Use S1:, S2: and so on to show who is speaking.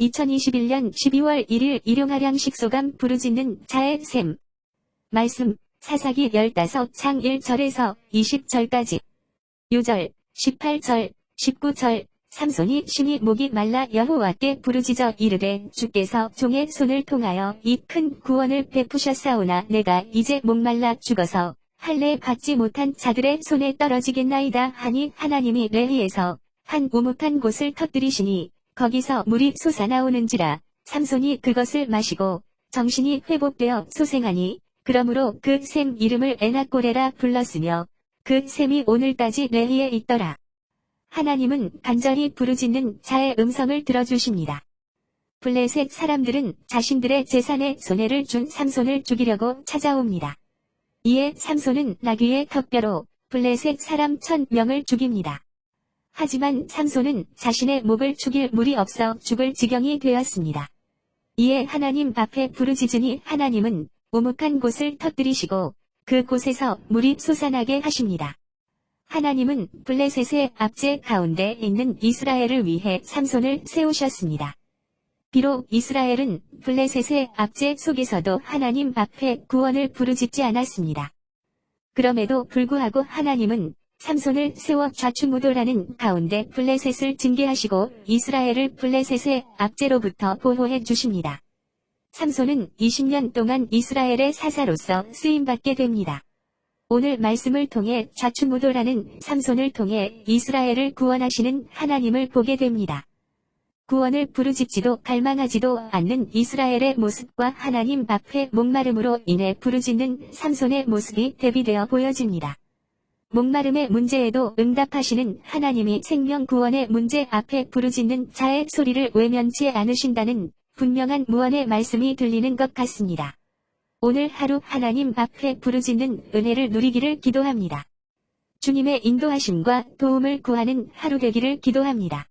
S1: 2021년 12월 1일 일용하량 식소감 부르짖는 자의 샘. 말씀, 사사기 15장 1절에서 20절까지. 요절, 18절, 19절, 삼손이 심히 목이 말라 여호와께 부르짖어 이르되 주께서 종의 손을 통하여 이 큰 구원을 베푸셨사오나 내가 이제 목말라 죽어서 할례 받지 못한 자들의 손에 떨어지겠나이다 하니 하나님이 레히에서 한 우묵한 곳을 터뜨리시니 거기서 물이 솟아나오는지라 삼손이 그것을 마시고 정신이 회복되어 소생하니 그러므로 그 샘 이름을 에나꼬레라 불렀으며 그 샘이 오늘까지 레히에 있더라. 하나님은 간절히 부르짖는 자의 음성을 들어주십니다. 블레셋 사람들은 자신들의 재산에 손해를 준 삼손을 죽이려고 찾아옵니다. 이에 삼손은 나귀의 턱뼈로 블레셋 사람 천 명을 죽입니다. 하지만 삼손은 자신의 목을 죽일 물이 없어 죽을 지경이 되었습니다. 이에 하나님 앞에 부르짖으니 하나님은 우묵한 곳을 터뜨리시고 그 곳에서 물이 솟아나게 하십니다. 하나님은 블레셋의 압제 가운데 있는 이스라엘을 위해 삼손을 세우셨습니다. 비록 이스라엘은 블레셋의 압제 속에서도 하나님 앞에 구원을 부르짖지 않았습니다. 그럼에도 불구하고 하나님은 삼손을 세워 좌충우돌하는 가운데 블레셋을 징계하시고 이스라엘을 블레셋의 압제로부터 보호해 주십니다. 삼손은 20년 동안 이스라엘의 사사로서 쓰임받게 됩니다. 오늘 말씀을 통해 좌충우돌하는 삼손을 통해 이스라엘을 구원하시는 하나님을 보게 됩니다. 구원을 부르짖지도 갈망하지도 않는 이스라엘의 모습과 하나님 앞에 목마름으로 인해 부르짖는 삼손의 모습이 대비되어 보여집니다. 목마름의 문제에도 응답하시는 하나님이 생명 구원의 문제 앞에 부르짖는 자의 소리를 외면치 않으신다는 분명한 무언의 말씀이 들리는 것 같습니다. 오늘 하루 하나님 앞에 부르짖는 은혜를 누리기를 기도합니다. 주님의 인도하심과 도움을 구하는 하루 되기를 기도합니다.